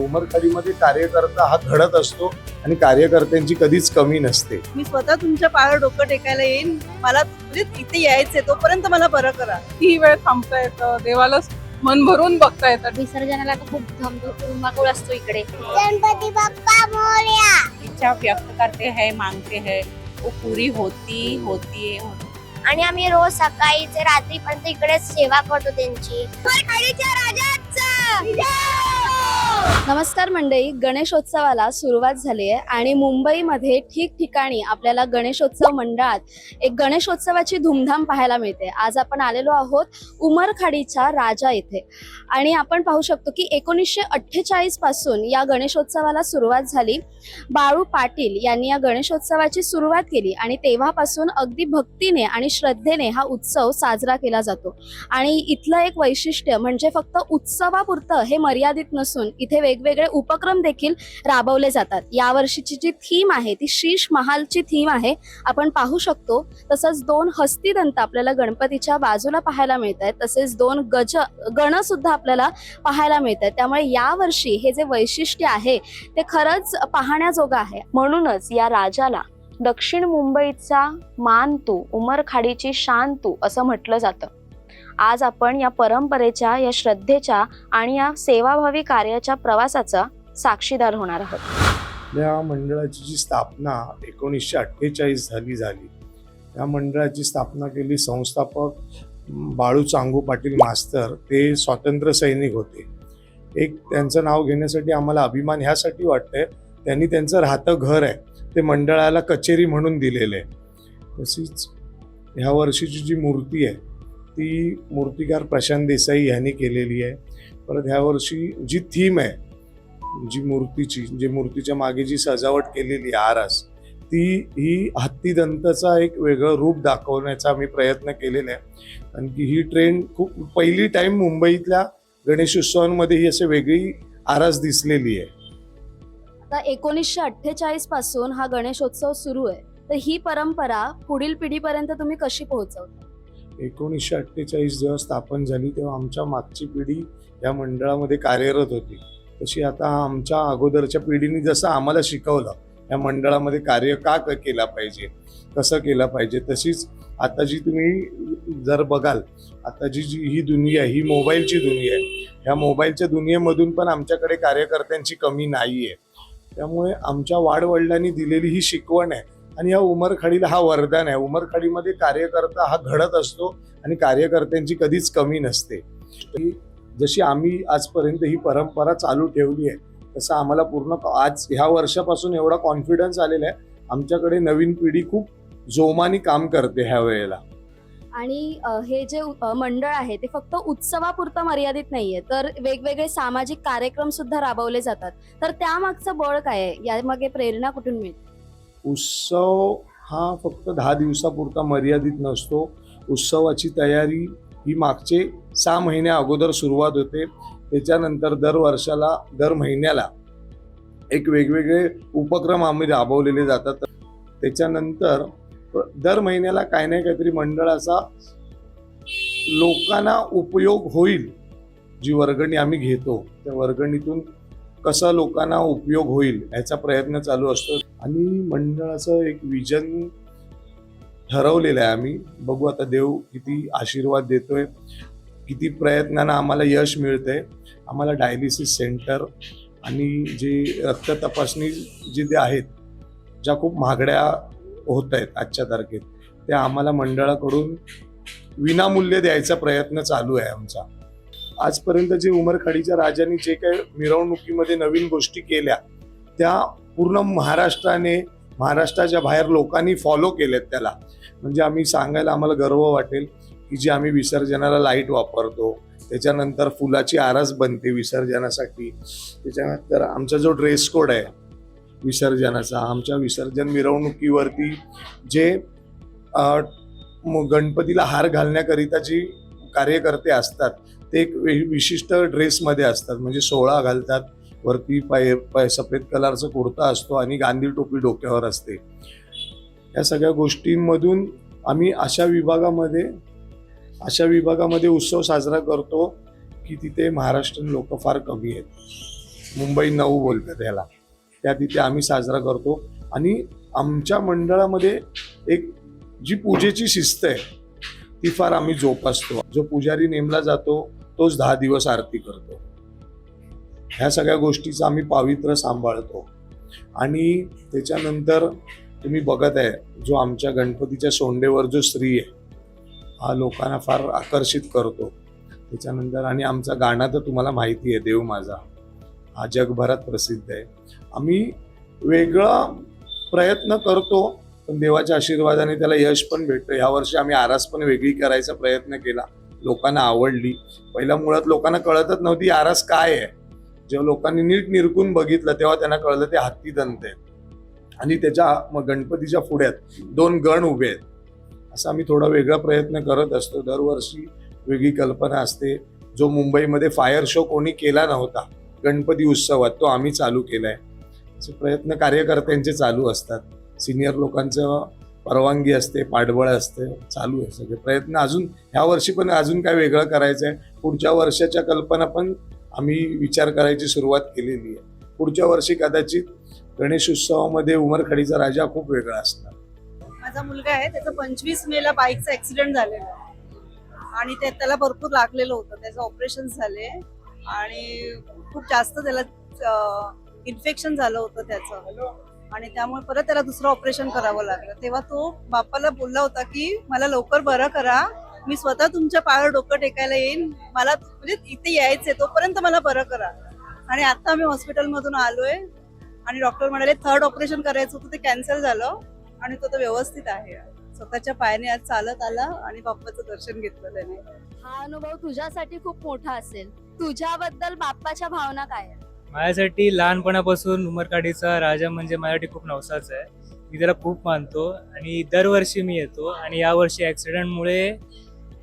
उमरखाडीमध्ये कार्यकर्ता हा घडत असतो आणि कार्यकर्त्यांची कधीच कमी नसते. मी स्वतः तुमच्या पायावर डोकं टेकायला येईन. मला म्हणजे इथे यायचंय तोपर्यंत मला बरं करा. किती वेळ थांबता येतं. देवाला मन भरून बघता येतं. विसर्जनाला तर खूप धुमाकूळ असतो इकडे. गणपती बाप्पा मोरया इच्छा व्यक्त करते हैं मांगते हैं. वो पूरी होती होती है होती. आणि आम्ही रोज सकाळी ते रात्रीपर्यंत इकडे सेवा करतो त्यांची. नमस्कार मंडळी गणेशोत्सवाला सुरुवात झाली आहे आणि मुंबईमध्ये ठिकठिकाणी आपल्याला गणेशोत्सव मंडळात एक गणेशोत्सवाची धूमधाम पाहायला मिळते. आज आपण आलेलो आहोत उमरखाडीच्या राजा येथे आणि आपण पाहू शकतो की एकोणीसशे अठ्ठेचाळीसपासून या गणेशोत्सवाला सुरुवात झाली. बाळू पाटील यांनी या गणेशोत्सवाची सुरुवात केली आणि तेव्हापासून अगदी भक्तीने आणि श्रद्धेने हा उत्सव साजरा केला जातो. आणि इथलं एक वैशिष्ट्य म्हणजे फक्त उत्सवापुरतं हे मर्यादित नसून इथे वेगवेगळे उपक्रम देखील राबवले जातात. यावर्षीची जी थीम आहे ती शीश महालची थीम आहे. आपण पाहू शकतो तसंच दोन हस्तिदंत आपल्याला गणपतीच्या बाजूला पाहायला मिळत आहेत तसेच दोन गज गण सुद्धा आपल्याला पाहायला मिळत आहेत त्यामुळे यावर्षी हे जे वैशिष्ट्य आहे ते खरंच पाहण्याजोगं आहे. म्हणूनच या राजाला दक्षिण मुंबईचा मान तू उमरखाडीची शान तू असं म्हटलं जातं. आज आपण या परंपरेच्या या श्रद्धेच्या आणि या सेवाभावी कार्याच्या प्रवासाचा साक्षीदार होणार आहोत. या मंडळाची जी स्थापना एकोणीसशे अठ्ठेचाळीस झाली झाली या मंडळाची स्थापना केली संस्थापक बाळू चांगू पाटील मास्तर ते स्वातंत्र्य सैनिक होते. एक त्यांचं नाव घेण्यासाठी आम्हाला अभिमान ह्यासाठी वाटतंय त्यांनी त्यांचं राहतं घर आहे ते मंडळाला कचेरी म्हणून दिलेलं आहे. तशीच ह्या वर्षीची जी मूर्ती आहे ती मूर्तिकार प्रशांत देसाई यांनी केलेली आहे. परत ह्या वर्षी जी थीम आहे जी मूर्तीची जी मूर्तीच्या मागे जी सजावट केलेली आहे आरास ती ही हत्तीदंताचा एक वेगळं रूप दाखवण्याचा आम्ही प्रयत्न केलेला आहे. कारण की ही ट्रेंड खूप पहिली टाइम मुंबईतल्या गणेशोत्सवांमध्ये ही अशी वेगळी आरास दिसलेली आहे. आता एकोणीसशे अठ्ठेचाळीसपासून हा गणेशोत्सव सुरू आहे. तर ही परंपरा पुढील पिढीपर्यंत तुम्ही कशी पोहोचवता? एकोणीसशे अठ्ठेचाळीस जेव्हा स्थापन झाली तेव्हा आमच्या मागची पिढी या मंडळामध्ये कार्यरत होती. तशी आता आमच्या अगोदरच्या पिढीने जसं आम्हाला शिकवलं या मंडळामध्ये कार्य का क- केला पाहिजे कसं केलं पाहिजे तशीच आता जी तुम्ही जर बघाल आता जी जी ही दुनिया आहे ही मोबाईलची दुनिया आहे ह्या मोबाईलच्या दुनियेमधून पण आमच्याकडे कार्यकर्त्यांची कमी नाही आहे त्यामुळे आमच्या वाडवडिलांनी दिलेली ही शिकवण आहे आणि या उमरखाडीला हा वरदान आहे. उमरखाडीमध्ये कार्यकर्ता हा घडत असतो आणि कार्यकर्त्यांची कधीच कमी नसते. जशी आम्ही आजपर्यंत ही परंपरा चालू ठेवली आहे तसं आम्हाला पूर्ण आज ह्या वर्षापासून एवढा कॉन्फिडन्स आलेला आहे. आमच्याकडे नवीन पिढी खूप जोमाने काम करते ह्या वेळेला. आणि हे जे मंडळ आहे ते फक्त उत्सवापुरतं मर्यादित नाहीये. तर वेगवेगळे सामाजिक कार्यक्रम सुद्धा राबवले जातात. तर त्यामागचं बळ काय आहे? यामागे प्रेरणा कुठून मिळते? उत्सव हा फक्त दहा दिवसापुरता मर्यादित नसतो. उत्सवाची तयारी ही मागचे सहा महिन्या अगोदर सुरुवात होते. त्याच्यानंतर दर वर्षाला दर महिन्याला एक वेगवेगळे उपक्रम आम्ही राबवलेले जातात. त्याच्यानंतर दर महिन्याला काही नाही काहीतरी मंडळाचा लोकांना उपयोग होईल जी वर्गणी आम्ही घेतो. त्या वर्गणीतून कसा लोकांना उपयोग होईल याचा प्रयत्न चालू असतो. आणि मंडळाचं एक विजन ठरवलेलं आहे आम्ही. बघू आता देव किती आशीर्वाद देतोय किती प्रयत्नांना आम्हाला यश मिळतंय. आम्हाला डायलिसिस सेंटर आणि जे रक्त तपासणी जे ते आहेत ज्या खूप महागड्या होत आहेत आजच्या तारखेत त्या आम्हाला मंडळाकडून विनामूल्य द्यायचा प्रयत्न चालू आहे आमचा. आजपर्यंत जे उमरखाडीच्या राजांनी जे काही मिरवणुकीमध्ये नवीन गोष्टी केल्या त्या पूर्ण महाराष्ट्राने महाराष्ट्राच्या बाहेर लोकांनी फॉलो केलेत त्याला. म्हणजे आम्ही सांगायला आम्हाला गर्व वाटेल की जे आम्ही विसर्जनाला लाइट वापरतो त्याच्यानंतर फुलाची आरास बनते विसर्जनासाठी. त्याच्यानंतर आमचा जो ड्रेस कोड आहे विसर्जनाचा आमच्या विसर्जन मिरवणुकीवरती जे म- गणपतीला हार घालण्याकरिता जी कार्यकर्ते असतात ते एक विशिष्ट ड्रेसमध्ये असतात. म्हणजे सोळा घालतात वरती पाय पाय सफेद कलरचा कुर्ता असतो आणि गांधी टोपी डोक्यावर असते. या सगळ्या गोष्टींमधून आम्ही अशा विभागामध्ये अशा विभागामध्ये उत्सव साजरा करतो की तिथे महाराष्ट्रीयन लोक फार कमी आहेत. मुंबई नऊ बोलतात त्याला त्या तिथे आम्ही साजरा करतो. आणि आमच्या मंडळामध्ये एक जी पूजेची शिस्त आहे ती फार आम्ही जोपासतो. जो पुजारी नेमला जातो तोच दहा दिवस आरती करतो. ह्या सगळ्या गोष्टीचं आम्ही पावित्र्य सांभाळतो. आणि त्याच्यानंतर तुम्ही बघत आहे जो आमच्या गणपतीच्या सोंडेवर जो स्त्री आहे हा लोकांना फार आकर्षित करतो. त्याच्यानंतर आणि आमचा गाणं तर तुम्हाला माहिती आहे देव माझा हा जगभरात प्रसिद्ध आहे. आम्ही वेगळा प्रयत्न करतो पण देवाच्या आशीर्वादाने त्याला यश पण भेटतं. यावर्षी आम्ही आरास पण वेगळी करायचा प्रयत्न केला. लोकांना आवडली. पहिल्या मुळात लोकांना कळतच नव्हती आरस काय आहे. जेव्हा लोकांनी नीट निरकून बघितलं तेव्हा त्यांना कळलं ते हत्ती दंत आहेत. आणि त्याच्या मग गणपतीच्या पुढ्यात दोन गण उभे आहेत. असा आम्ही थोडा वेगळा प्रयत्न करत असतो. दरवर्षी वेगळी कल्पना असते. जो मुंबईमध्ये फायर शो कोणी केला नव्हता गणपती उत्सवात तो आम्ही चालू केलाय. असे प्रयत्न कार्यकर्त्यांचे चालू असतात. सिनियर लोकांचं परवानगी असते पाठबळ असते चालू आहे सगळे प्रयत्न. अजून ह्या वर्षी पण अजून काय वेगळं करायचं आहे पुढच्या वर्षाच्या कल्पना पण आम्ही विचार करायची सुरुवात केलेली आहे. पुढच्या वर्षी कदाचित गणेश उत्सवामध्ये उमरखडीचा राजा खूप वेगळा असणार. माझा मुलगा आहे त्याचं पंचवीस मेला बाईकचं ऍक्सिडेंट झालेला आणि ते त्याला भरपूर लागलेलं होतं. त्याचं ऑपरेशन झाले. आणि खूप जास्त त्याला इन्फेक्शन झालं होतं त्याचं. आणि त्यामुळे परत त्याला दुसरं ऑपरेशन करावं लागलं. तेव्हा तो बाप्पाला बोलला होता की मला लवकर बरं करा. मी स्वतः तुमच्या पायावर डोकं टेकायला येईन. मला म्हणजे इथे यायचंय तोपर्यंत मला बरं करा. आणि आता आम्ही हॉस्पिटलमधून आलोय आणि डॉक्टर म्हणाले थर्ड ऑपरेशन करायचं होतं ते कॅन्सल झालं आणि तो तर व्यवस्थित आहे. स्वतःच्या पायाने आज चालत आला आणि बाप्पाचं दर्शन घेतलं त्याने. हा अनुभव तुझ्यासाठी खूप मोठा असेल. तुझ्याबद्दल बाप्पाच्या भावना काय आहेत? माझ्यासाठी लहानपणापासून उमरकाडीचा राजा म्हणजे माझ्यासाठी खूप नवसाच आहे. मी त्याला खूप मानतो आणि दरवर्षी मी येतो आणि यावर्षी ॲक्सिडेंटमुळे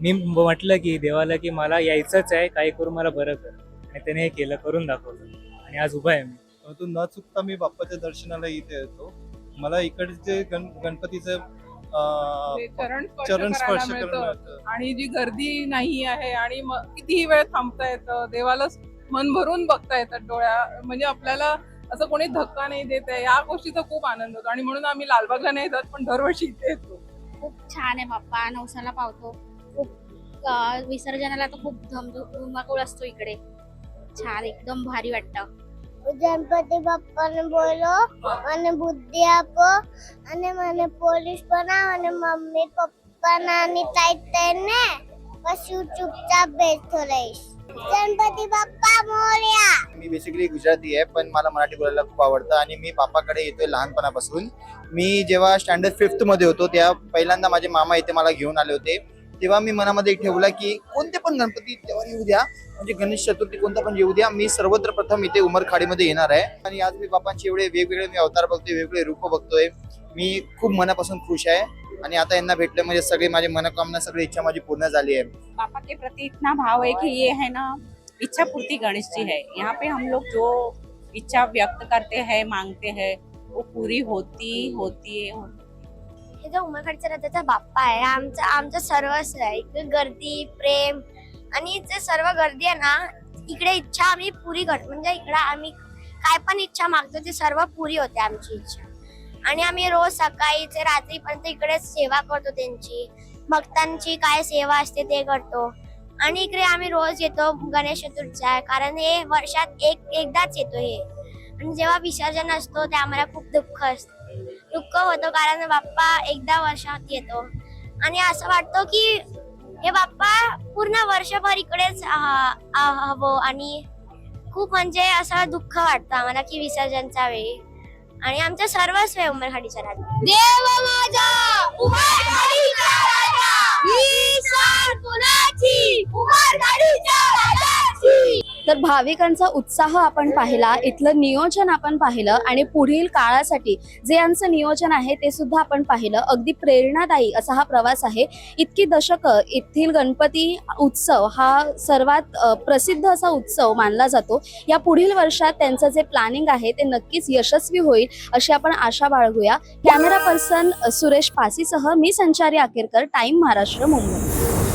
मी म्हटलं की देवाला की मला यायचंच आहे काही करून मला बरं कर. आणि त्याने हे केलं करून दाखवलं. आणि आज उभा आहे मी. परंतु न चुकता मी बाप्पाच्या दर्शनाला इथे येतो. मला इकडचे गण गणपतीचं चरण स्पर्श. आणि जी गर्दी नाही आहे आणि म- कितीही वेळ थांबता येतं देवाला मन भरून बघता येतात डोळ्या म्हणजे आपल्याला असं कोणी धक्का नाही देत आहे या गोष्टीचा खूप आनंद होतो आणि म्हणून आम्ही लालबागला नाही जात पण दरवर्षी इथे येतो खूप छान आहे बाप्पा नवसाला पावतो खूप अं, विसर्जनाला तर खूप धुमाकूळ असतो इकडे छान एकदम भारी वाटतं ગણપતિ બાપ્પાને બોલો અને બુદ્ધિ આપો અને મને પોલીસ બનાવો અને મમ્મી પપ્પાના ની ટાઈટ થઈને પછી હું ચૂપચાપ બેઠો રહીશ गणपती बाप्पा मोरया. मी बेसिकली गुजराती आहे पण मला मराठी बोलायला खूप आवडतं आणि मी पापाकडे येतोय लहानपणापासून. मी जेव्हा स्टँडर्ड फिफ्थमध्ये होतो त्या पहिल्यांदा माझे मामा इथे मला घेऊन आले होते. तेव्हा मी मनामध्ये ठेवला की कोणते पण गणपती तेव्हा येऊ द्या म्हणजे गणेश चतुर्थी कोणता पण येऊ द्या मी सर्वत्र प्रथम इथे उमरखाडीमध्ये येणार आहे. आणि आज मी बापांचे एवढे वेगवेगळे मी अवतार बघतोय वेगवेगळे रूप बघतोय. मी खूप मनापासून खुश आहे. आणि आता यांना भेटलं म्हणजे सगळे माझे मनोकामना सगळी इच्छा माझी पूर्ण झाली आहे. पापा के प्रति इतना भाव है कि ये है ना इच्छा पूर्ति गणेश जी है। यहाँ पे हम लोग जो इच्छा व्यक्त करते हैं मांगते हैं वो पूरी होती होती है। हे जो उमरखडचा रथाचा बाप्पा आहे आमचं आमचं सर्वस्व आहे. इकडे गर्दी प्रेम आणि जे सर्व गर्दी आहे ना इकडे इच्छा आम्ही पुरी करतो. म्हणजे इकडे आम्ही काय पण इच्छा मागतो ते सर्व पुरी होते आमची इच्छा. आणि आम्ही रोज सकाळी ते रात्रीपर्यंत इकडे सेवा करतो त्यांची. भक्तांची काय सेवा असते ते करतो. आणि इकडे आम्ही रोज येतो गणेश चतुर्थीचा कारण हे वर्षात एक एकदाच येतो हे. आणि जेव्हा विसर्जन असतो ते आम्हाला खूप दुःख असतं. दुःख होतो कारण बाप्पा एकदा वर्षात येतो. आणि असं वाटतो की हे बाप्पा पूर्ण वर्षभर इकडेच हवं आणि खूप म्हणजे असं दुःख वाटतं आम्हाला की विसर्जनचा वेळी. आणि आमचं सर्वस्व आहे उमरखाडीच्या राजा देव माझा Yeah. तर भाविकांचा उत्साह आपण पाहिला इथलं नियोजन आपण पाहिलं आणि पुढील काळासाठी जे यांचं नियोजन आहे ते सुद्धा आपण पाहिलं. अगदी प्रेरणादायी असा हा प्रवास आहे. इतकी दशकं येथील गणपती उत्सव हा सर्वात प्रसिद्ध असा उत्सव मानला जातो. या पुढील वर्षात त्यांचं जे प्लॅनिंग आहे ते नक्कीच यशस्वी होईल अशी आपण आशा बाळगूया. कॅमेरा पर्सन सुरेश पासीसह मी संचारी आकेरकर टाइम महाराष्ट्र मुंबई.